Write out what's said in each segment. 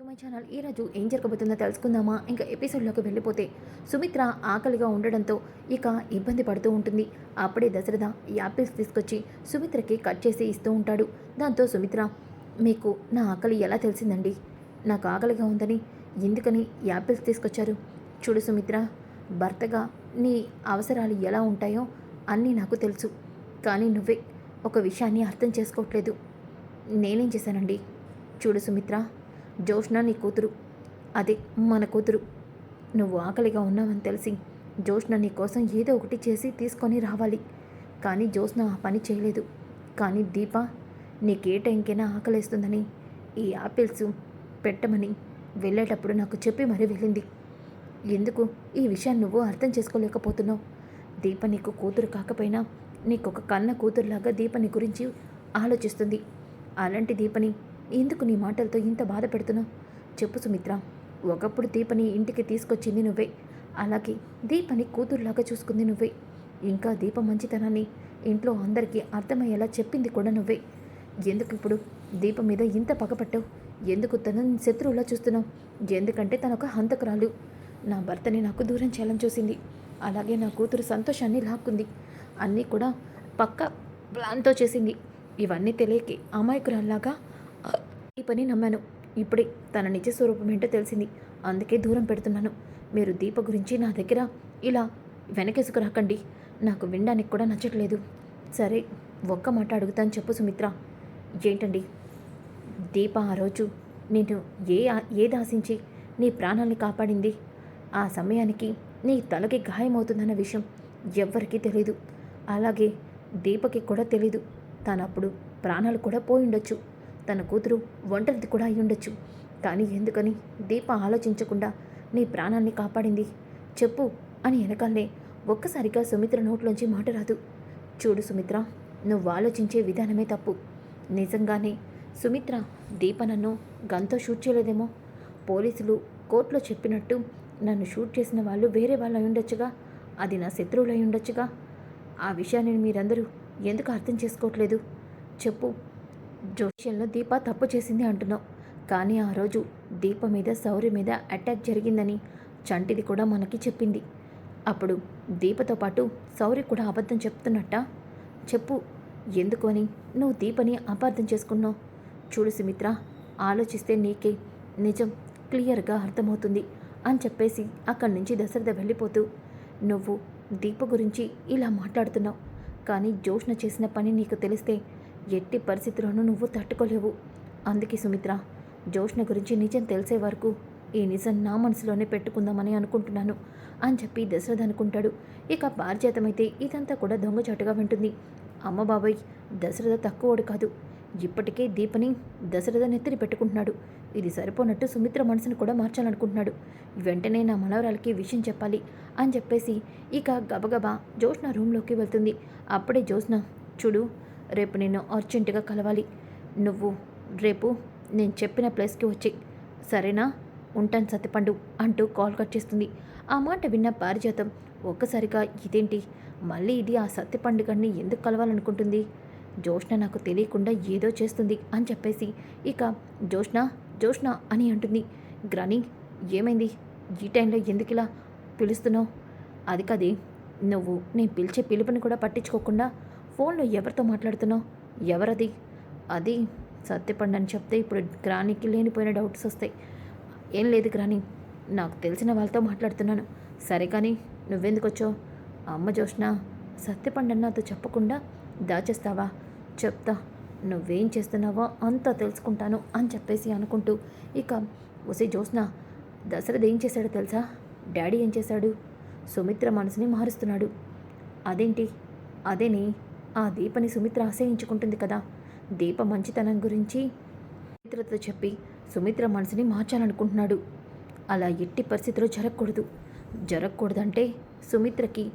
To my channel. ఈరోజు ఏం జరగబోతుందో తెలుసుకుందామా? ఇంకా ఎపిసోడ్లోకి వెళ్ళిపోతే సుమిత్ర ఆకలిగా ఉండడంతో ఇక ఇబ్బంది పడుతూ ఉంటుంది. అప్పుడే దశరథ యాపిల్స్ తీసుకొచ్చి సుమిత్రకి కట్ చేసి ఇస్తూ ఉంటాడు. దాంతో సుమిత్ర మీకు నా ఆకలి ఎలా తెలిసిందండి? నాకు ఆకలిగా ఉందని ఎందుకని యాపిల్స్ తీసుకొచ్చారు? చూడు సుమిత్ర భర్తగా నీ అవసరాలు ఎలా ఉంటాయో అన్నీ నాకు తెలుసు. కానీ నువ్వే ఒక విషయాన్ని అర్థం చేసుకోవట్లేదు. నేనేం చేశానండి? చూడు సుమిత్ర జోష్న నీ కూతురు. అదే మన కూతురు. నువ్వు ఆకలిగా ఉన్నావని తెలిసి జోష్న నీ కోసం ఏదో ఒకటి చేసి తీసుకొని రావాలి. కానీ జోష్న ఆ పని చేయలేదు. కానీ దీప నీకే టైంకైనా ఆకలిస్తుందని ఈ ఆపిల్స్ పెట్టమని వెళ్ళేటప్పుడు నాకు చెప్పి మరీ వెళ్ళింది. ఎందుకు? ఈ విషయాన్ని నువ్వు అర్థం చేసుకోలేకపోతున్నావు. దీప నీకు కూతురు కాకపోయినా నీకొక కన్న కూతురులాగా దీపని గురించి ఆలోచిస్తుంది. అలాంటి దీపని ఎందుకు నీ మాటలతో ఇంత బాధ పెడుతున్నావు చెప్పు సుమిత్ర. ఒకప్పుడు దీపని ఇంటికి తీసుకొచ్చింది నువ్వే. అలాగే దీపని కూతురులాగా చూసుకుంది నువ్వే. ఇంకా దీప మంచితనాన్ని ఇంట్లో అందరికీ అర్థమయ్యేలా చెప్పింది కూడా నువ్వే. ఎందుకు ఇప్పుడు? దీపం మీద ఇంత పగపట్టావు ఎందుకు తనని శత్రువులా చూస్తున్నావు? ఎందుకంటే తన ఒక హంతకురాలు. నా భర్తని నాకు దూరం చేయాలని చూసింది. అలాగే నా కూతురు సంతోషాన్ని లాక్కుంది. అన్నీ కూడా పక్క ప్లాన్తో చేసింది. ఇవన్నీ తెలియకి అమాయకురాల్లాగా పని నమ్మాను. ఇప్పుడే తన నిజ స్వరూపం ఏంటో తెలిసింది. అందుకే దూరం పెడుతున్నాను. మీరు దీప గురించి నా దగ్గర ఇలా వెనకేసుకు రాకండి. నాకు వినడానికి కూడా నచ్చట్లేదు. సరే ఒక్క మాట అడుగుతాను చెప్పు సుమిత్ర. ఏంటండి? దీప ఆ రోజు నేను ఏ ఏది ఆశించి నీ ప్రాణాల్ని కాపాడింది? ఆ సమయానికి నీ తలకి గాయమవుతుందన్న విషయం ఎవ్వరికీ తెలీదు. అలాగే దీపకి కూడా తెలీదు. తనప్పుడు ప్రాణాలు కూడా పోయి ఉండొచ్చు తన కూతురు ఒంటరిది కూడా అయ్యుండొచ్చు. కానీ ఎందుకని? దీప ఆలోచించకుండా నీ ప్రాణాన్ని కాపాడింది. చెప్పు అని వెనకాలనే ఒక్కసారిగా సుమిత్ర నోట్లోంచి మాట రాదు. చూడు సుమిత్ర నువ్వు ఆలోచించే విధానమే తప్పు. నిజంగానే సుమిత్ర దీప నన్ను గంతో షూట్ చేయలేదేమో? పోలీసులు కోర్టులో చెప్పినట్టు నన్ను షూట్ చేసిన వాళ్ళు వేరే వాళ్ళు ఉండొచ్చుగా అది నా శత్రువులు అయ్యుండొచ్చుగా? ఉండొచ్చుగా ఆ విషయాన్ని మీరందరూ ఎందుకు అర్థం చేసుకోవట్లేదు? చెప్పు. జోషియంలో దీప తప్పు చేసింది అంటున్నావు. కానీ ఆ రోజు దీప మీద శౌర్య మీద అటాక్ జరిగిందని చంటిది కూడా మనకి చెప్పింది. అప్పుడు దీపతో పాటు శౌర్య కూడా అబద్ధం చెప్తున్నట్టా. చెప్పు ఎందుకు అని నువ్వు దీపని అపార్థం చేసుకున్నావు? చూడు సుమిత్ర ఆలోచిస్తే నీకే నిజం క్లియర్గా అర్థమవుతుంది అని చెప్పేసి అక్కడి నుంచి దశరథ వెళ్ళిపోతూ నువ్వు దీప గురించి ఇలా మాట్లాడుతున్నావు. కానీ జోష్న చేసిన పని నీకు తెలిస్తే ఎట్టి పరిస్థితుల్లోనూ నువ్వు తట్టుకోలేవు. అందుకే సుమిత్ర జోష్ణ గురించి నిజం తెలిసే వరకు ఈ నిజం నా మనసులోనే పెట్టుకుందామని అనుకుంటున్నాను అని చెప్పి దశరథ అనుకుంటాడు. ఇక పారిజాతమైతే ఇదంతా కూడా దొంగచాటుగా వింటుంది. అమ్మ బాబాయ్ దశరథ తక్కువడు కాదు. ఇప్పటికే దీపని దశరథ నెత్తిని పెట్టుకుంటున్నాడు. ఇది సరిపోనట్టు సుమిత్ర మనసును కూడా మార్చాలనుకుంటున్నాడు. వెంటనే నా మనవరాలకి విషయం చెప్పాలి అని చెప్పేసి ఇక గబగబా జోష్న రూమ్లోకి వెళ్తుంది. అప్పుడే జోష్న చూడు రేపు నేను అర్జెంటుగా కలవాలి. నువ్వు రేపు నేను చెప్పిన ప్లేస్కి వచ్చి సరేనా? ఉంటాను సత్యపండు అంటూ కాల్ కట్ చేస్తుంది. ఆ మాట విన్న పారిజాతం ఒక్కసారిగా ఇదేంటి? మళ్ళీ ఇది ఆ సత్యపండు పండుగని ఎందుకు కలవాలనుకుంటుంది? జోష్ణ నాకు తెలియకుండా ఏదో చేస్తుంది అని చెప్పేసి ఇక జోష్ణ జోష్ణ అని అంటుంది. గ్రాని ఏమైంది? ఈ టైంలో ఎందుకు ఇలా పిలుస్తున్నావు? అది కదే నువ్వు నేను పిలిచే పిలుపుని కూడా పట్టించుకోకుండా ఫోన్లో ఎవరితో మాట్లాడుతున్నావు? ఎవరది? అది సత్యపండు అని చెప్తే ఇప్పుడు గ్రానికి లేనిపోయిన డౌట్స్ వస్తాయి. ఏం లేదు గ్రాని నాకు తెలిసిన వాళ్ళతో మాట్లాడుతున్నాను. సరే కానీ నువ్వెందుకు వచ్చావు? అమ్మ జోష్ణ సత్యపండు నాతో చెప్పకుండా దాచేస్తావా? చెప్తా నువ్వేం చేస్తున్నావో అంతా తెలుసుకుంటాను అని చెప్పేసి అనుకుంటూ ఇక ఒసే జోష్ణ దశరథ్ ఏం చేశాడో తెలుసా? డాడీ ఏం చేశాడు? సుమిత్ర మనసుని మారుస్తున్నాడు. అదేంటి? అదేని? ఆ దీపని సుమిత్ర ఆశ్రయించుకుంటుంది కదా. దీప మంచితనం గురించి సుమిత్రతో చెప్పి సుమిత్ర మనసుని మార్చాలనుకుంటున్నాడు. అలా ఎట్టి పరిస్థితిలో జరగకూడదు. జరగకూడదంటే సుమిత్రకి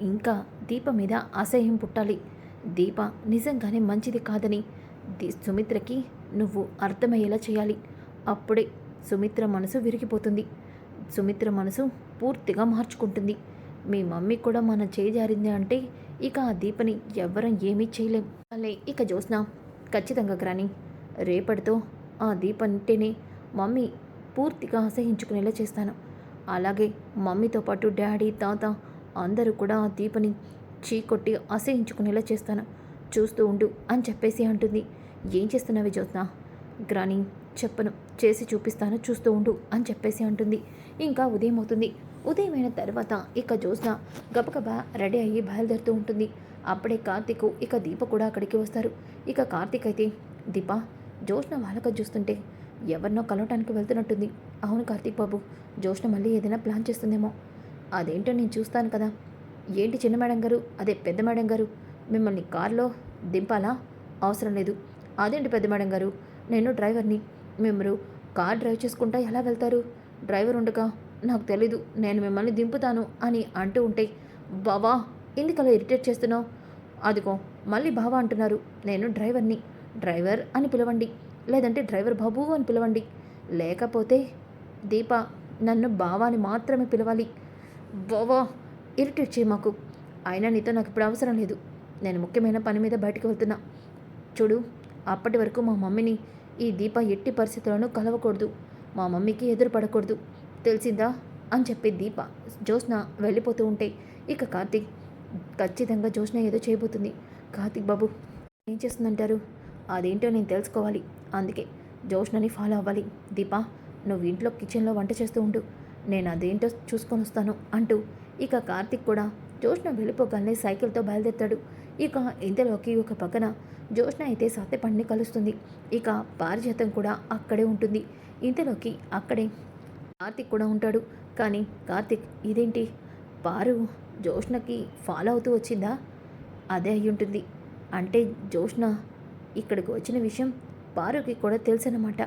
ఇంకా దీప మీద అసహ్యం పుట్టాలి. దీప నిజంగానే మంచిది కాదని ది సుమిత్రకి నువ్వు అర్థమయ్యేలా చేయాలి. అప్పుడే సుమిత్ర మనసు విరిగిపోతుంది. సుమిత్ర మనసు పూర్తిగా మార్చుకుంటుంది. మీ మమ్మీ కూడా మన చేజారింది అంటే ఇక ఆ దీపని ఎవ్వరం ఏమీ చేయలేం. అలే ఇక జ్యోత్స్న ఖచ్చితంగా గ్రాని. రేపటితో ఆ దీపంటేనే మమ్మీ పూర్తిగా అసహించుకునేలా చేస్తాను. అలాగే మమ్మీతో పాటు డాడీ తాత అందరూ కూడా ఆ దీపని చీకొట్టి అసహించుకునేలా చేస్తాను. చూస్తూ ఉండు అని చెప్పేసి అంటుంది. ఏం చేస్తున్నావి జ్యోత్న గ్రాని చెప్పను చేసి చూపిస్తాను చూస్తూ ఉండు అని చెప్పేసి అంటుంది. ఇంకా ఉదయం అవుతుంది ఉదయమైన తర్వాత ఇక జ్యోత్స్న గబగబా రెడీ అయ్యి బయలుదేరుతూ ఉంటుంది. అప్పుడే కార్తీక్ ఇక దీప కూడా అక్కడికి వస్తారు. ఇక కార్తీక్ అయితే దీప జ్యోత్స్న వాళ్ళక చూస్తుంటే ఎవరినో కలవటానికి వెళ్తున్నట్టుంది. అవును కార్తీక్ బాబు జ్యోత్స్న మళ్ళీ ఏదైనా ప్లాన్ చేస్తుందేమో. అదేంటో నేను చూస్తాను కదా. ఏంటి చిన్న మేడం గారు? అదే పెద్ద మేడం గారు. మిమ్మల్ని కారులో దింపాలా? అవసరం లేదు. అదేంటి పెద్ద మేడం గారు? నేను డ్రైవర్ని. మిమ్మరు కార్ డ్రైవ్ చేసుకుంటా ఎలా వెళ్తారు? డ్రైవర్ ఉండగా నాకు తెలీదు నేను మిమ్మల్ని దింపుతాను అని అంటూ ఉంటే బావా ఎందుకలా ఇరిటేట్ చేస్తున్నావు? అదిగో మళ్ళీ బావా అంటున్నారు నేను డ్రైవర్ని డ్రైవర్ అని పిలవండి లేదంటే డ్రైవర్ బాబు అని పిలవండి. లేకపోతే దీప నన్ను బావాని మాత్రమే పిలవాలి. బావా ఇరిటేట్ చేయి మాకు. అయినా నీతో నాకు ఇప్పుడు అవసరం లేదు. నేను ముఖ్యమైన పని మీద బయటకు వెళ్తున్నా. చూడు అప్పటి వరకు మా మమ్మీని ఈ దీప ఎట్టి పరిస్థితులను కలవకూడదు. మా మమ్మీకి ఎదురుపడకూడదు తెలిసిందా? అని చెప్పి దీప జ్యోత్స్న వెళ్ళిపోతూ ఉంటే ఇక కార్తీక్ ఖచ్చితంగా జ్యోత్స్న ఏదో చేయబోతుంది. కార్తీక్ బాబు ఏం చేస్తుందంటారు? అదేంటో నేను తెలుసుకోవాలి. అందుకే జ్యోత్స్నని ఫాలో అవ్వాలి. దీప నువ్వు ఇంట్లో కిచెన్లో వంట చేస్తూ ఉండు. నేను అదేంటో చూసుకొని వస్తాను అంటూ ఇక కార్తీక్ కూడా జ్యోత్స్న వెళ్ళిపోగానే సైకిల్తో బయలుదేరుతాడు. ఇక ఇంతలోకి ఒక పక్కన జ్యోత్స్న అయితే సత్యపండిని కలుస్తుంది. ఇక పారిజాతం కూడా అక్కడే ఉంటుంది. ఇంతలోకి అక్కడే కార్తిక్ కూడా ఉంటాడు. కానీ కార్తిక్ ఇదేంటి? పారు జోష్నకి ఫాలో అవుతూ వచ్చిందా? అదే అయి ఉంటుంది అంటే జోష్న ఇక్కడికి వచ్చిన విషయం పారుకి కూడా తెలుసన్నమాట.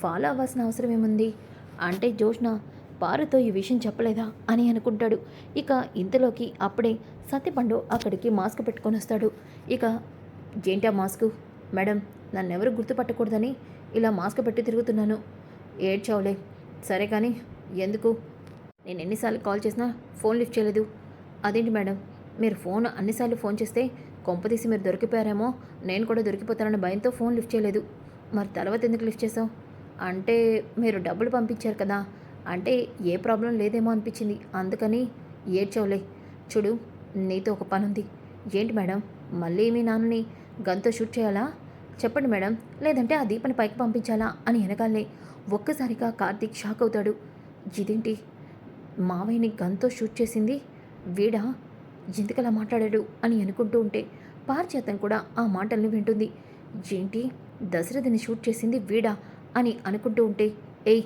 ఫాలో అవ్వాల్సిన అవసరం ఏముంది? అంటే జోష్న పారుతో ఈ విషయం చెప్పలేదా? అని అనుకుంటాడు. ఇక ఇంతలోకి అప్పుడే సత్యపండు అక్కడికి మాస్క్ పెట్టుకొని వస్తాడు. ఇక ఏంటా మాస్క్? మేడం నన్నెవరు గుర్తుపట్టకూడదని ఇలా మాస్క్ పెట్టి తిరుగుతున్నాను. ఏడ్చావులే. సరే కానీ ఎందుకు? నేను ఎన్నిసార్లు కాల్ చేసినా ఫోన్ లిఫ్ట్ చేయలేదు. అదేంటి మేడం? మీరు ఫోన్ అన్నిసార్లు ఫోన్ చేస్తే కొంపతీసి మీరు దొరికిపోయారేమో నేను కూడా దొరికిపోతానన్న భయంతో ఫోన్ లిఫ్ట్ చేయలేదు. మరి తర్వాత ఎందుకు లిఫ్ట్ చేసావు అంటే మీరు డబ్బులు పంపించారు కదా అంటే ఏ ప్రాబ్లం లేదేమో అనిపించింది. అందుకని ఏడ్చవులే. చూడు నీతో ఒక పని ఉంది. ఏంటి మేడం? మళ్ళీ మీ నాన్నని గన్తో షూట్ చేయాలా? చెప్పండి మేడం. లేదంటే ఆ దీపని పైకి పంపించాలా అని వెనకాలనే ఒక్కసారిగా కార్తీక్ షాక్ అవుతాడు. ఇదేంటి? మావయ్యని గన్తో షూట్ చేసింది? వీడా? ఎందుకలా మాట్లాడాడు? అని అనుకుంటూ ఉంటే పారిచేతం కూడా ఆ మాటల్ని వింటుంది. ఏంటి? దశరథని షూట్ చేసింది వీడా? అని అనుకుంటూ ఉంటే ఏయ్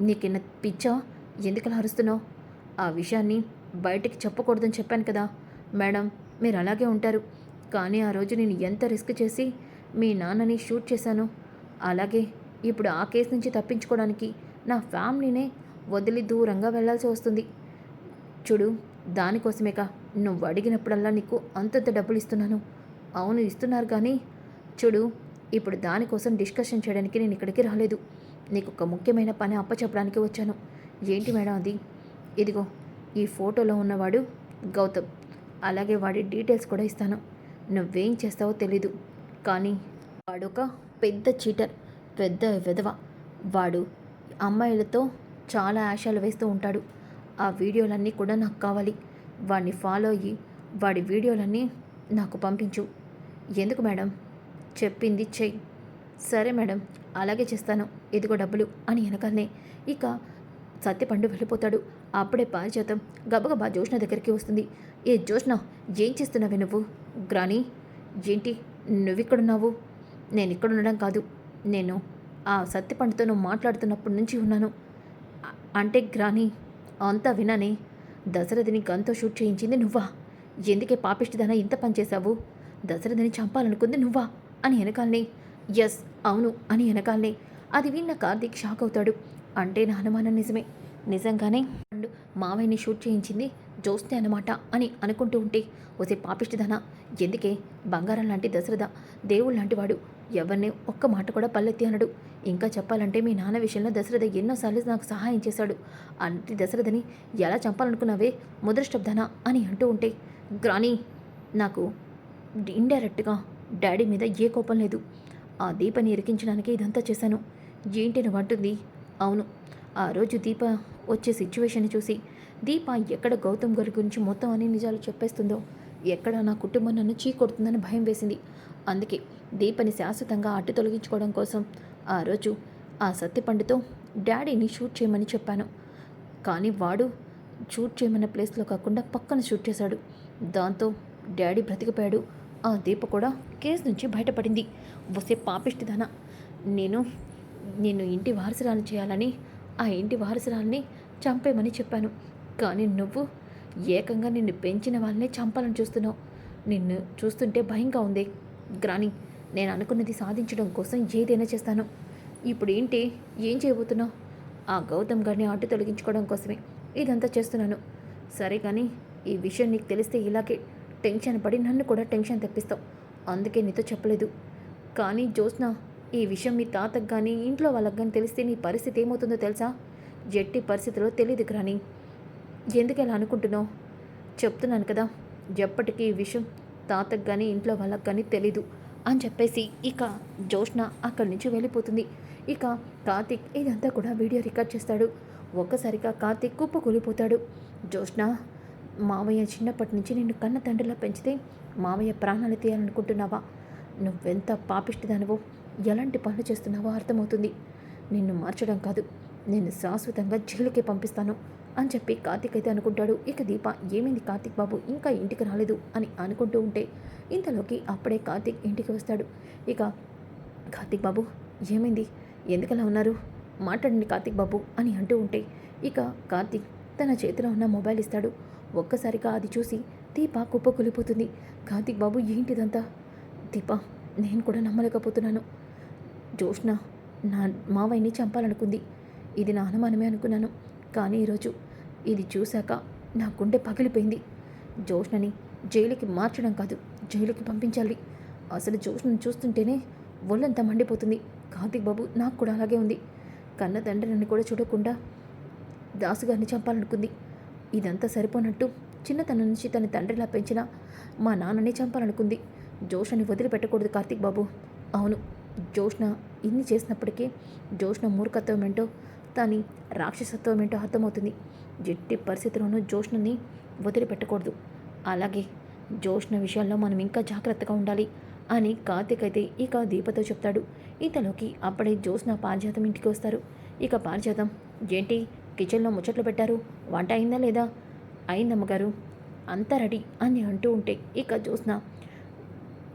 నీకిన్న పిచ్చా? ఎందుకలా అరుస్తున్నావు? ఆ విషయాన్ని బయటికి చెప్పకూడదని చెప్పాను కదా. మేడం మీరు అలాగే ఉంటారు. కానీ ఆ రోజు నేను ఎంత రిస్క్ చేసి మీ నాన్నని షూట్ చేశాను అలాగే ఇప్పుడు ఆ కేసు నుంచి తప్పించుకోవడానికి నా ఫ్యామిలీనే వదిలి దూరంగా వెళ్ళాల్సి వస్తుంది. చూడు దానికోసమేక నువ్వు అడిగినప్పుడల్లా నీకు అంతంత డబ్బులు ఇస్తున్నాను అవును ఇస్తున్నారు కానీ చూడు ఇప్పుడు దానికోసం డిస్కషన్ చేయడానికి నేను ఇక్కడికి రాలేదు. నీకు ఒక ముఖ్యమైన పని అప్పచెప్పడానికి వచ్చాను. ఏంటి మేడం అది? ఇదిగో ఈ ఫోటోలో ఉన్నవాడు గౌతమ్. అలాగే వాడి డీటెయిల్స్ కూడా ఇస్తాను. నువ్వేం చేస్తావో తెలీదు. కానీ వాడొక పెద్ద చీటర్. పెద్ద విధవ. వాడు అమ్మాయిలతో చాలా ఆశాలు వేస్తూ ఉంటాడు. ఆ వీడియోలన్నీ కూడా నాకు కావాలి. వాడిని ఫాలో అయ్యి వాడి వీడియోలన్నీ నాకు పంపించు. ఎందుకు మేడం? చెప్పింది చెయ్యి సరే మేడం అలాగే చేస్తాను. ఇదిగో డబ్బులు అని వెనకాలనే ఇక సత్యపండు వెళ్ళిపోతాడు. అప్పుడే పారిజాతం గబగబా జోష్ణ దగ్గరికి వస్తుంది. ఏ జోష్ణ ఏం చేస్తున్నావే నువ్వు? గ్రాని ఏంటి? నువ్వు ఇక్కడున్నావు నేను ఇక్కడ ఉండడం కాదు. నేను ఆ సత్యపండుతో నువ్వు మాట్లాడుతున్నప్పటి నుంచి ఉన్నాను. అంటే గ్రాని అంతా విననే దశరథిని గన్తో షూట్ చేయించింది నువ్వా? ఎందుకే పాపిష్టిదన ఇంత పనిచేశావు దశరథిని చంపాలనుకుంది నువ్వా? అని వెనకాలనే. ఎస్ అవును అని వెనకాలనే. అది విన్న కార్తీక్ షాక్ అవుతాడు. అంటే నా అనుమానం నిజమే. నిజంగానే అండ్ మావయ్యని షూట్ చేయించింది జోస్తే అనమాట అని అనుకుంటూ ఉంటే ఒసే పాపిష్టిదన. ఎందుకే? బంగారం లాంటి దశరథ దేవుడు లాంటి వాడు. ఎవరిని ఒక్క మాట కూడా పల్లెత్తి అనడు. ఇంకా చెప్పాలంటే మీ నాన్న విషయంలో దశరథ ఎన్నోసార్లు నాకు సహాయం చేశాడు. అంటి దశరథని ఎలా చంపాలనుకున్నావే? ముద్రష్టబ్దన అని అంటూ ఉంటే గ్రాని నాకు ఇండైరెక్ట్గా డాడీ మీద ఏ కోపం లేదు. ఆ దీపని ఇరికించడానికి ఇదంతా చేశాను. ఏంటి నువ్వు అంటుంది? అవును ఆ రోజు దీప వచ్చే సిచ్యువేషన్ చూసి దీప ఎక్కడ గౌతమ్ గారి గురించి మొత్తం అన్ని నిజాలు చెప్పేస్తుందో ఎక్కడ నా కుటుంబం నన్ను చీకొడుతుందని భయం వేసింది. అందుకే దీపని శాశ్వతంగా అడ్డు తొలగించుకోవడం కోసం ఆ రోజు ఆ సత్యపండుతో డాడీని షూట్ చేయమని చెప్పాను. కానీ వాడు షూట్ చేయమన్న ప్లేస్లో కాకుండా పక్కన షూట్ చేశాడు. దాంతో డాడీ బ్రతికిపోయాడు. ఆ దీప కూడా కేసు నుంచి బయటపడింది. వస్తే పాపిష్టిదానా. నేను నేను ఇంటి వారసురాలు చేయాలని ఆ ఇంటి వారసురాల్ని చంపేమని చెప్పాను. కానీ నువ్వు ఏకంగా నిన్ను పెంచిన వాళ్ళనే చంపాలని చూస్తున్నావు. నిన్ను చూస్తుంటే భయంగా ఉంది. గ్రాని నేను అనుకున్నది సాధించడం కోసం ఏదైనా చేస్తాను. ఇప్పుడు ఏంటి? ఏం చేయబోతున్నావు? ఆ గౌతమ్ గారిని అడ్డు తొలగించుకోవడం కోసమే ఇదంతా చేస్తున్నాను. సరే కానీ ఈ విషయం నీకు తెలిస్తే ఇలాగే టెన్షన్ పడి నన్ను కూడా టెన్షన్ తెప్పిస్తావు. అందుకే నీతో చెప్పలేదు. కానీ జ్యోత్స్న ఈ విషయం మీ తాతకు కానీ ఇంట్లో వాళ్ళకి కానీ తెలిస్తే నీ పరిస్థితి ఏమవుతుందో తెలుసా? జట్టి పరిస్థితిలో తెలియదు గ్రాని ఎందుకు ఇలా అనుకుంటున్నావు? చెప్తున్నాను కదా ఎప్పటికీ ఈ విషయం తాతకు కానీ ఇంట్లో వాళ్ళకి కానీ తెలీదు. అని చెప్పేసి ఇక జోష్న అక్కడి నుంచి వెళ్ళిపోతుంది. ఇక కార్తిక్ ఇదంతా కూడా వీడియో రికార్డ్ చేస్తాడు. ఒక్కసారిగా కార్తిక్ కుప్ప కూలిపోతాడు. జోష్న మావయ్య చిన్నప్పటి నుంచి నిన్ను కన్న తండ్రిలా పెంచితే మావయ్య ప్రాణాలు తీయాలనుకుంటున్నావా? నువ్వెంత పాపిష్టిదానివో ఎలాంటి పనులు చేస్తున్నావో అర్థమవుతుంది. నిన్ను మార్చడం కాదు నేను శాశ్వతంగా జైలుకే పంపిస్తాను. అని చెప్పి కార్తిక్ అయితే అనుకుంటాడు. ఇక దీప ఏమైంది కార్తిక్ బాబు? ఇంకా ఇంటికి రాలేదు అని అనుకుంటూ ఉంటే ఇంతలోకి అప్పుడే కార్తిక్ ఇంటికి వస్తాడు. ఇక కార్తిక్ బాబు ఏమైంది? ఎందుకలా ఉన్నారు? మాట్లాడండి కార్తిక్ బాబు అని అంటూ ఉంటే ఇక కార్తిక్ తన చేతిలో ఉన్న మొబైల్ ఇస్తాడు. ఒక్కసారిగా అది చూసి దీప కుప్పకూలిపోతుంది. కార్తిక్ బాబు ఏంటిదంతా? దీప నేను కూడా నమ్మలేకపోతున్నాను. జోష్న నా మావయ్యని చంపాలనుకుంది. ఇది నా అనుమానమే అనుకున్నాను. కానీ ఈరోజు ఇది చూశాక నా గుండె పగిలిపోయింది. జోష్ణని జైలుకి మార్చడం కాదు జైలుకి పంపించాలి. అసలు జోష్నని చూస్తుంటేనే ఒళ్ళంతా మండిపోతుంది. కార్తీక్ బాబు నాకు కూడా అలాగే ఉంది. కన్న తండ్రి నన్ను కూడా చూడకుండా దాసుగారిని చంపాలనుకుంది. ఇదంతా సరిపోనట్టు చిన్నతనం నుంచి తన తండ్రిలా పెంచిన మా నాన్నని చంపాలనుకుంది. జోష్ణని వదిలిపెట్టకూడదు కార్తిక్ బాబు. అవును జోష్ణ ఇన్ని చేసినప్పటికీ జోష్ణ మూర్ఖత్వం ఏంటో దాని రాక్షసత్వం ఏంటో అర్థమవుతుంది. ఎట్టి పరిస్థితుల్లోనూ జోష్ణుని వదిలిపెట్టకూడదు. అలాగే జోష్న విషయాల్లో మనం ఇంకా జాగ్రత్తగా ఉండాలి అని కార్తిక్ అయితే ఇక దీపతో చెప్తాడు. ఇంతలోకి అప్పుడే జోష్న పారిజాతం ఇంటికి వస్తారు. ఇక పారిజాతం ఏంటి కిచెన్లో ముచ్చట్లు పెట్టారు? వంట అయిందా లేదా? అయిందమ్మగారు అంతా రెడీ అని అంటూ ఉంటే ఇక జోస్న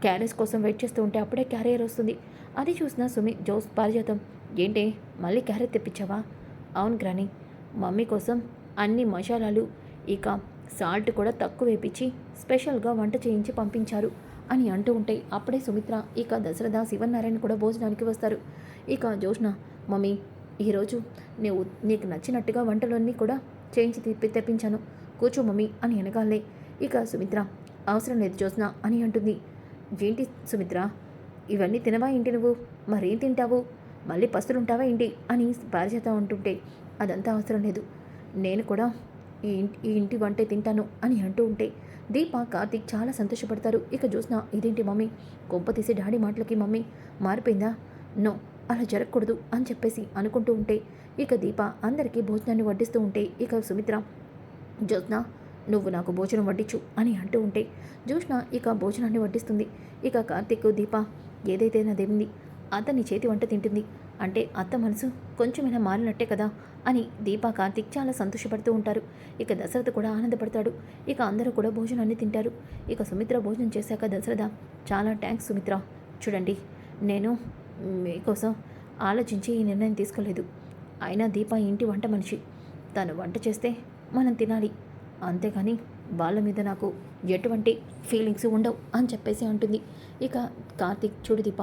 క్యారేజ్ కోసం వెయిట్ చేస్తూ ఉంటే అప్పుడే క్యారియర్ వస్తుంది. అది చూసిన సుమి జోస్ పారిజాతం ఏంటి మళ్ళీ క్యారెట్ తెప్పించావా? అవును గ్రాని మమ్మీ కోసం అన్ని మసాలాలు ఇక సాల్ట్ కూడా తక్కువ వేపించి స్పెషల్గా వంట చేయించి పంపించారు అని అంటూ ఉంటే అప్పుడే సుమిత్ర ఇక దశరథ శివనారాయణ కూడా భోజనానికి వస్తారు. ఇక జోష్ణ మమ్మీ ఈరోజు నీవు నీకు నచ్చినట్టుగా వంటలన్నీ కూడా చేయించి తిప్పి తెప్పించాను. కూర్చో మమ్మీ అని అనగాలే. ఇక సుమిత్ర అవసరం లేదు జోష్న అని అంటుంది. ఏంటి సుమిత్ర ఇవన్నీ తినవా ఏంటి నువ్వు? మరేం తింటావు? మళ్ళీ పస్తులుంటావా ఏంటి? అని పారిజాత అంటుంటే అదంతా అవసరం లేదు. నేను కూడా ఈ ఇంటి ఈ ఇంటి వంటే తింటాను అని అంటూ ఉంటే దీప కార్తీక్ చాలా సంతోషపడతారు. ఇక చూసిన ఇదేంటి మమ్మీ? కొంప తీసి డాడీ మాటలకి మమ్మీ? మారిపోయిందా? నో అలా జరగకూడదు అని చెప్పేసి అనుకుంటూ ఉంటే ఇక దీప అందరికీ భోజనాన్ని వడ్డిస్తూ ఉంటే ఇక సుమిత్ర జ్యోత్న నువ్వు నాకు భోజనం వడ్డించు అని అంటూ ఉంటే జ్యోత్న ఇక భోజనాన్ని వడ్డిస్తుంది. ఇక కార్తీక్ దీప ఏదైతే నాదేమింది అతని చేతి వంట తింటుంది. అంటే అత్త మనసు కొంచెమైనా మారినట్టే కదా? అని దీపా కార్తీక్ చాలా సంతోషపడుతూ ఉంటారు. ఇక దశరథ కూడా ఆనందపడతాడు. ఇక అందరూ కూడా భోజనాన్ని తింటారు. ఇక సుమిత్ర భోజనం చేశాక దశరథ చాలా థ్యాంక్స్ సుమిత్ర. చూడండి నేను మీకోసం ఆలోచించి ఈ నిర్ణయం తీసుకోలేదు. అయినా దీప ఇంటి వంట మనిషి. తను వంట చేస్తే మనం తినాలి. అంతేగాని వాళ్ళ మీద నాకు ఎటువంటి ఫీలింగ్స్ ఉండవు అని చెప్పేసి అంటుంది. ఇక కార్తీక్ చూడు దీప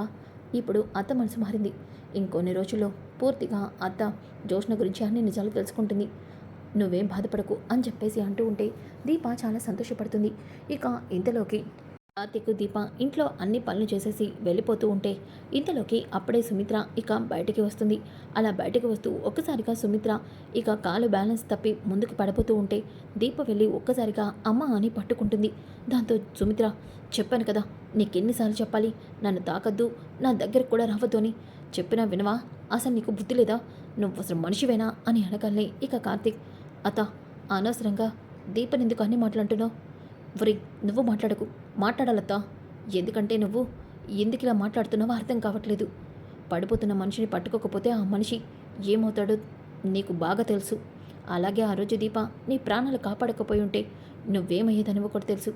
ఇప్పుడు అత్త మనసు మారింది. ఇంకొన్ని రోజుల్లో పూర్తిగా అత్త జోష్ణ గురించి అన్ని నిజాలు తెలుసుకుంటుంది. నువ్వేం బాధపడకు అని చెప్పేసి అంటూ ఉంటే దీప చాలా సంతోషపడుతుంది. ఇక ఇంతలోకి కార్తిక్ దీప ఇంట్లో అన్ని పనులు చేసేసి వెళ్ళిపోతూ ఉంటే ఇంతలోకి అప్పుడే సుమిత్ర ఇక బయటికి వస్తుంది. అలా బయటికి వస్తూ ఒక్కసారిగా సుమిత్ర ఇక కాలు బ్యాలెన్స్ తప్పి ముందుకు పడిపోతూ ఉంటే దీప వెళ్ళి ఒక్కసారిగా అమ్మ అని పట్టుకుంటుంది. దాంతో సుమిత్ర చెప్పాను కదా నీకెన్నిసార్లు చెప్పాలి? నన్ను తాకద్దు నా దగ్గరకు కూడా రావద్దు అని చెప్పినా వినవా? అసలు నీకు బుద్ధి లేదా? నువ్వు అసలు మనిషివేనా? అని అనగానే ఇక కార్తీక్. అత అనవసరంగా దీపని ఎందుకు అన్ని మాట్లాడుతున్నావు? వరి నువ్వు మాట్లాడకు. మాట్లాడాలత్తా. ఎందుకంటే నువ్వు ఎందుకు ఇలా మాట్లాడుతున్నావో అర్థం కావట్లేదు. పడిపోతున్న మనిషిని పట్టుకోకపోతే ఆ మనిషి ఏమవుతాడో నీకు బాగా తెలుసు. అలాగే ఆ రోజు దీప నీ ప్రాణాలు కాపాడకపోయి ఉంటే నువ్వేమయ్యేదనివో కూడా తెలుసు.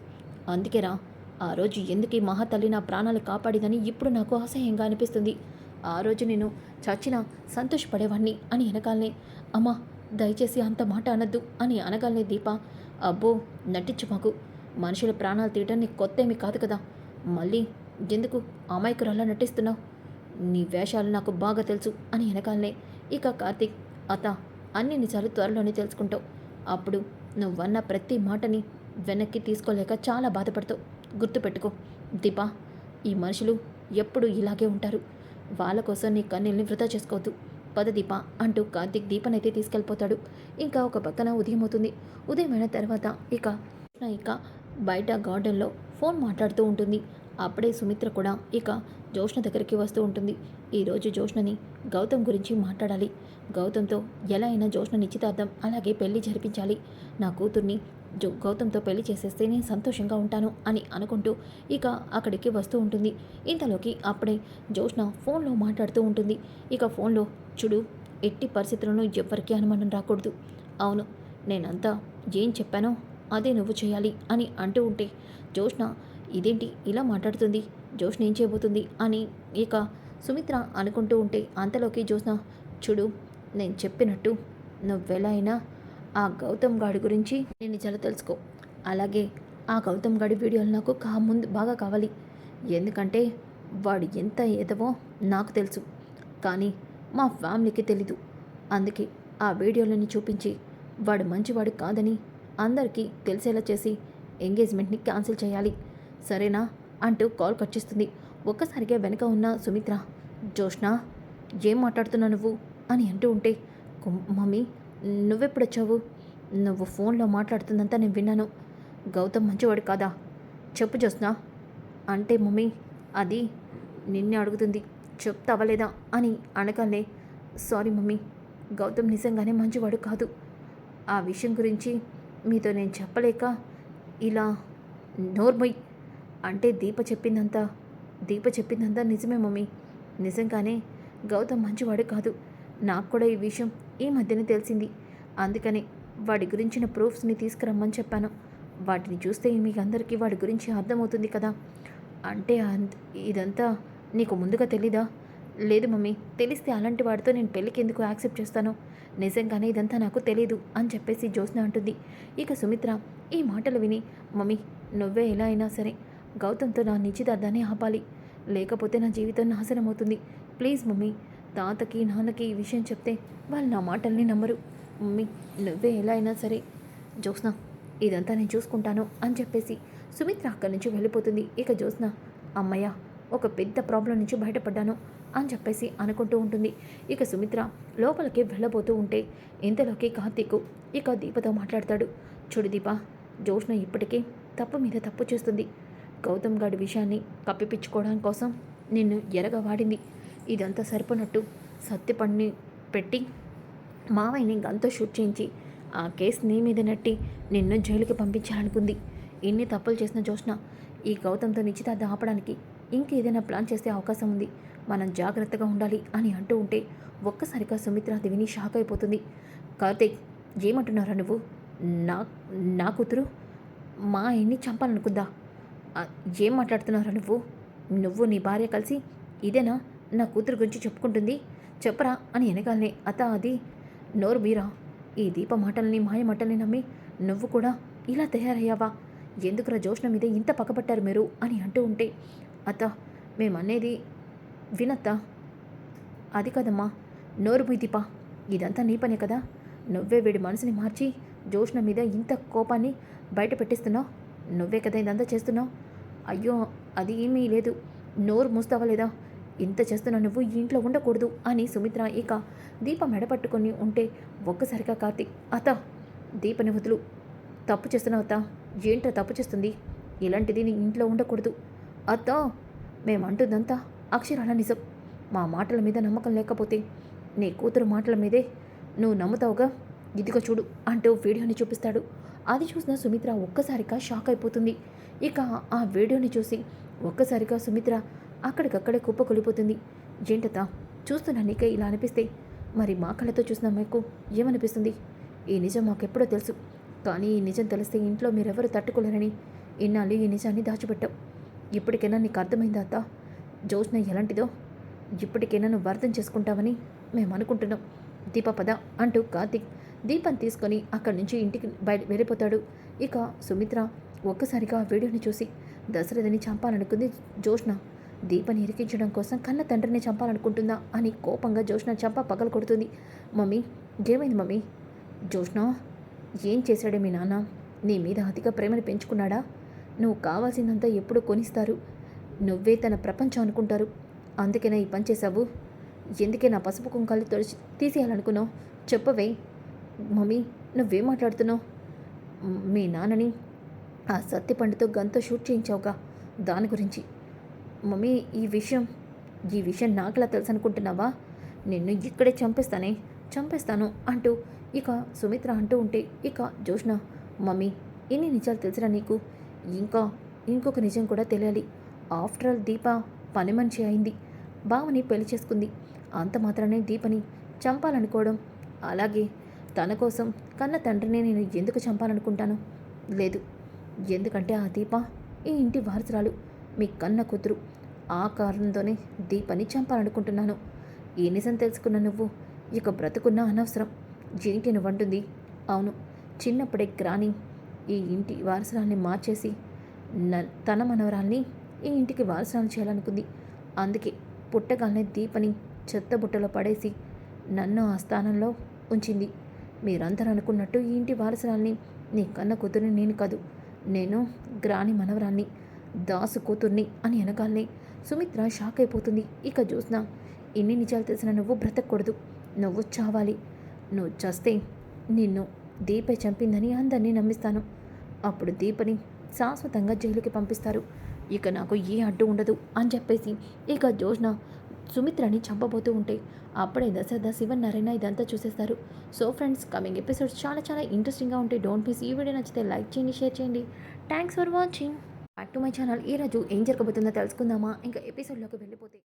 అందుకేరా ఆ రోజు ఎందుకు ఈ మహాతల్లి నా ప్రాణాలు కాపాడిందని ఇప్పుడు నాకు అసహ్యంగా అనిపిస్తుంది. ఆ రోజు నేను చచ్చినా సంతోషపడేవాణ్ణి అని వెనకాలనే అమ్మా దయచేసి అంత మాట అనద్దు అని అనగాలనే దీప అబ్బో నటించు మాకు మనుషుల ప్రాణాలు తీయడం నీకు కొత్త ఏమీ కాదు కదా. మళ్ళీ ఎందుకు అమాయకురాలా నటిస్తున్నావు? నీ వేషాలు నాకు బాగా తెలుసు అని వెనకాలనే ఇక కార్తీక్ అత అన్ని నిజాలు త్వరలోనే తెలుసుకుంటావు. అప్పుడు నువ్వన్న ప్రతి మాటని వెనక్కి తీసుకోలేక చాలా బాధపడతావు. గుర్తుపెట్టుకో దీపా ఈ మనుషులు ఎప్పుడు ఇలాగే ఉంటారు. వాళ్ళ కోసం నీ కన్నీళ్ళని వృధా చేసుకోవద్దు. పద దీప అంటూ కార్తీక్ దీపనైతే తీసుకెళ్ళిపోతాడు. ఇంకా ఒక పక్కన ఉదయం అవుతుంది. ఉదయమైన తర్వాత ఇక ఇక బయట గార్డెన్లో ఫోన్ మాట్లాడుతూ ఉంటుంది. అప్పుడే సుమిత్ర కూడా ఇక జోష్ణ దగ్గరికి వస్తూ ఉంటుంది. ఈరోజు జోష్ణని గౌతమ్ గురించి మాట్లాడాలి. గౌతమ్తో ఎలా అయినా జోష్ణ నిశ్చితార్థం అలాగే పెళ్ళి జరిపించాలి. నా కూతుర్ని గౌతమ్తో పెళ్ళి చేసేస్తే నేను సంతోషంగా ఉంటాను అని అనుకుంటూ ఇక అక్కడికి వస్తూ ఉంటుంది. ఇంతలోకి అప్పుడే జోష్న ఫోన్లో మాట్లాడుతూ ఉంటుంది. ఇక ఫోన్లో చూడు ఎట్టి పరిస్థితులను ఎవ్వరికీ అనుమానం రాకూడదు. అవును నేనంతా ఏం చెప్పానో అదే నువ్వు చేయాలి అని అంటూ ఉంటే జోష్న ఇదేంటి ఇలా మాట్లాడుతుంది? జోష్న ఏం చేయబోతుంది? అని ఇక సుమిత్ర అనుకుంటూ ఉంటే అంతలోకి జోష్న చూడు నేను చెప్పినట్టు నువ్వెలా అయినా ఆ గౌతమ్ గాడి గురించి నేను నిజాలు తెలుసుకో. అలాగే ఆ గౌతమ్ గాడి వీడియోలు నాకు కా ముందు బాగా కావాలి. ఎందుకంటే వాడు ఎంత ఎదవో నాకు తెలుసు. కానీ మా ఫ్యామిలీకి తెలీదు. అందుకే ఆ వీడియోలని చూపించి వాడు మంచివాడు కాదని అందరికీ తెలిసేలా చేసి ఎంగేజ్మెంట్ని క్యాన్సిల్ చేయాలి. సరేనా? అంటూ కాల్ కట్ చేస్తుంది. ఒక్కసారిగా వెనక ఉన్న సుమిత్ర జోష్నా ఏం మాట్లాడుతున్నావు నువ్వు? అని అంటూ ఉంటే మమ్మీ నువ్వెప్పుడు నువ్వెప్పుడొచ్చావు నువ్వు ఫోన్లో మాట్లాడుతుందంతా నేను విన్నాను. గౌతమ్ మంచివాడు కాదా? చెప్పు చూస్తున్నా అంటే మమ్మీ అది నిన్నే అడుగుతుంది. చెప్తావా లేదా అని అనగానే సారీ మమ్మీ గౌతమ్ నిజంగానే మంచివాడు కాదు. ఆ విషయం గురించి మీతో నేను చెప్పలేక ఇలా నోర్మొయ్ అంటే దీప చెప్పిందంతా దీప చెప్పిందంతా నిజమే మమ్మీ. నిజంగానే గౌతమ్ మంచివాడు కాదు. నాకు కూడా ఈ విషయం ఈ మధ్యనే తెలిసింది. అందుకని వాడి గురించిన ప్రూఫ్స్ని తీసుకురమ్మని చెప్పాను. వాటిని చూస్తే మీకు అందరికీ వాడి గురించి అర్థమవుతుంది కదా. అంటే అంత- ఇదంతా నీకు ముందుగా తెలీదా? లేదు మమ్మీ తెలిస్తే అలాంటి వాడితో నేను పెళ్ళికి ఎందుకు యాక్సెప్ట్ చేస్తాను? నిజంగానే ఇదంతా నాకు తెలీదు అని చెప్పేసి జ్యోత్స్న అంటుంది. ఇక సుమిత్ర ఈ మాటలు విని మమ్మీ నువ్వే ఎలా అయినా సరే గౌతమ్తో నా నిశ్చితార్థాన్ని ఆపాలి. లేకపోతే నా జీవితం నాశనం అవుతుంది ప్లీజ్ మమ్మీ తాతకి నాన్నకి ఈ విషయం చెప్తే వాళ్ళు నా మాటల్ని నమ్మరు. మమ్మీ నువ్వే ఎలా అయినా సరే జ్యోత్స్న ఇదంతా నేను చూసుకుంటాను అని చెప్పేసి సుమిత్ర అక్కడి నుంచి వెళ్ళిపోతుంది. ఇక జ్యోత్స్న అమ్మయ్య ఒక పెద్ద ప్రాబ్లం నుంచి బయటపడ్డాను అని చెప్పేసి అనుకుంటూ ఉంటుంది. ఇక సుమిత్ర లోపలికి వెళ్ళబోతూ ఉంటే ఇంతలోకి కార్తీక్ ఇక దీపతో మాట్లాడతాడు. చూడు దీప జోష్న ఇప్పటికే తప్పు మీద తప్పు చేస్తుంది. గౌతమ్ గాడి విషయాన్ని కప్పిపించుకోవడం కోసం నిన్ను ఎరగ వాడింది ఇదంతా సరిపోనట్టు సత్యపడిని పెట్టి మావయ్యని గంతో షూట్ చేయించి ఆ కేసు నీ మీద నట్టి నిన్ను జైలుకి పంపించాలనుకుంది. ఇన్ని తప్పులు చేసిన జోష్న ఈ గౌతంతో నిశ్చితార్థం ఆపడానికి ఇంకేదైనా ప్లాన్ చేసే అవకాశం ఉంది. మనం జాగ్రత్తగా ఉండాలి అని అంటూ ఉంటే ఒక్కసారిగా సుమిత్ర అది విని షాక్ అయిపోతుంది. కార్తీక్ ఏమంటున్నారా నువ్వు? నా నా కూతురు? మా ఆయన్ని చంపాలనుకుందా? ఏం మాట్లాడుతున్నారా నువ్వు? నువ్వు నీ భార్య కలిసి ఇదేనా? నా కూతురు గురించి చెప్పుకుంటుంది. చెప్పరా అని వెనకాలనే అత అది నోరు మీరా ఈ దీప మాటల్ని మాయ మాటల్ని నమ్మి నువ్వు కూడా ఇలా తయారయ్యావా? ఎందుకురా జోష్ణ మీద ఇంత పక్కపట్టారు మీరు? అని అంటూ ఉంటే అత్త మేమనేది వినత్తా? అది కదమ్మా నోరు మీ దీప. ఇదంతా నీ పనే కదా. నువ్వే వీడి మనసుని మార్చి జోష్ణ మీద ఇంత కోపాన్ని బయట పెట్టిస్తున్నావు. నువ్వే కదా ఇదంతా చేస్తున్నావు. అయ్యో అది ఏమీ లేదు. నోరు మూస్తావా లేదా? ఇంత చేస్తున్న నువ్వు ఈ ఇంట్లో ఉండకూడదు అని సుమిత్ర ఇక దీప మెడపట్టుకొని ఉంటే ఒక్కసారిగా కార్తీక్ అత దీపని వదులు. తప్పు చేస్తున్నావు అత్త. ఏంట్రా తప్పు చేస్తుంది? ఇలాంటిది నీ ఇంట్లో ఉండకూడదు. అత్త మేమంటుందంతా అక్షరాల నిజం. మా మాటల మీద నమ్మకం లేకపోతే నీ కూతురు మాటల మీదే నువ్వు నమ్ముతావుగా? ఇదిగో చూడు అంటూ వీడియోని చూపిస్తాడు. అది చూసిన సుమిత్ర ఒక్కసారిగా షాక్ అయిపోతుంది. ఇక ఆ వీడియోని చూసి ఒక్కసారిగా సుమిత్ర అక్కడికక్కడే కుప్పకొలిపోతుంది ఏంటత చూస్తున్న నీకే ఇలా అనిపిస్తే. మరి మా కళ్ళతో చూసిన మీకు ఏమనిపిస్తుంది? ఈ నిజం మాకెప్పుడో తెలుసు. కానీ ఈ నిజం తెలిస్తే ఇంట్లో మీరెవరు తట్టుకోలేరని ఇన్నాళ్ళు ఈ నిజాన్ని దాచిపెట్టావు. ఇప్పటికైనా నీకు అర్థమైందా అత్త? జోష్న ఎలాంటిదో? ఇప్పటికైనా నువ్వు అర్థం చేసుకుంటావని మేము అనుకుంటున్నాం. దీప పద అంటూ కార్తిక్ దీపం తీసుకొని అక్కడి నుంచి ఇంటికి బయట వెళ్ళిపోతాడు. ఇక సుమిత్ర ఒక్కసారిగా ఆ వీడియోని చూసి దశరథని చంపాలనుకుంది జోష్న. దీపని ఇరికించడం కోసం కన్న తండ్రిని చంపాలనుకుంటుందా అని కోపంగా జోష్న చంప పగలు కొడుతుంది. మమ్మీ ఏమైంది మమ్మీ? జోష్న ఏం చేశాడే మీ నాన్న? నీ మీద అతిగా ప్రేమను పెంచుకున్నాడా? నువ్వు కావాల్సిందంతా ఎప్పుడు కొనిస్తారు? నువ్వే తన ప్రపంచం అనుకుంటారు. అందుకేనా ఈ పని చేశావు? ఎందుకే నా పసుపు కుంకాలు తొలిచి తీసేయాలనుకున్నావు? చెప్పవే. మమ్మీ నువ్వేం మాట్లాడుతున్నావు? మీ నాన్నని ఆ సత్తిపండుతో గంతో షూట్ చేయించావుగా. దాని గురించి మమ్మీ ఈ విషయం ఈ విషయం నాకులా తెలుసు అనుకుంటున్నావా నిన్ను ఇక్కడే చంపేస్తానే చంపేస్తాను అంటూ ఇక సుమిత్ర అంటూ ఉంటే ఇక జోష్న మమ్మీ ఇన్ని నిజాలు తెలుసురా నీకు? ఇంకా ఇంకొక నిజం కూడా తెలియాలి. ఆఫ్టర్ ఆల్ దీప పని మనిషి అయింది. బావని పెళ్ళి చేసుకుంది. అంత మాత్రమే దీపని చంపాలనుకోవడం. అలాగే తన కోసం కన్న తండ్రిని నేను ఎందుకు చంపాలనుకుంటాను? లేదు. ఎందుకంటే ఆ దీప ఈ ఇంటి వారసురాలు. మీ కన్న కూతురు. ఆ కారణంతోనే దీపని చంపాలనుకుంటున్నాను. ఏ నిజం తెలుసుకున్న నువ్వు ఇక బ్రతుకున్న అనవసరం. ఏంటి నువ్వంటుంది అవును చిన్నప్పుడే గ్రాని ఈ ఇంటి వారసురాల్ని మార్చేసి న- తన మనవరాల్ని ఈ ఇంటికి వారసురాలు చేయాలనుకుంది. అందుకే పుట్టగానే దీపని చెత్త బుట్టలో పడేసి నన్ను ఆ స్థానంలో ఉంచింది. మీరందరూ అనుకున్నట్టు ఈ ఇంటి వారసురాల్ని నీ కన్న కూతురిని నేను కాదు. నేను గ్రాని మనవరాన్ని దాసు కూతుర్ని అని అనగాల్ని సుమిత్ర షాక్ అయిపోతుంది. ఇక చూసినా ఎన్ని నిజాలు తెలిసిన నువ్వు బ్రతకూడదు. నువ్వు చావాలి. నువ్వు చస్తే నిన్ను దీపే చంపిందని అందరినీ నమ్మిస్తాను. అప్పుడు దీపని శాశ్వతంగా జైలుకి పంపిస్తారు. ఇక నాకు ఏ అడ్డు ఉండదు అని చెప్పేసి ఇక జోష్న సుమిత్రని చంపబోతూ ఉంటే అప్పుడే దశరథ శివనారాయణ ఇదంతా చూసేస్తారు. సో ఫ్రెండ్స్ కమింగ్ ఎపిసోడ్స్ చాలా చాలా ఇంట్రెస్టింగ్గా ఉంటాయి. డోంట్ మిస్ ఈ వీడియో నచ్చితే లైక్ చేయండి షేర్ చేయండి. Thanks for watching. Back to my channel ఈరోజు ఏం జరగబోతుందో తెలుసుకుందామా? ఇంకా ఎపిసోడ్లోకి వెళ్ళిపోతే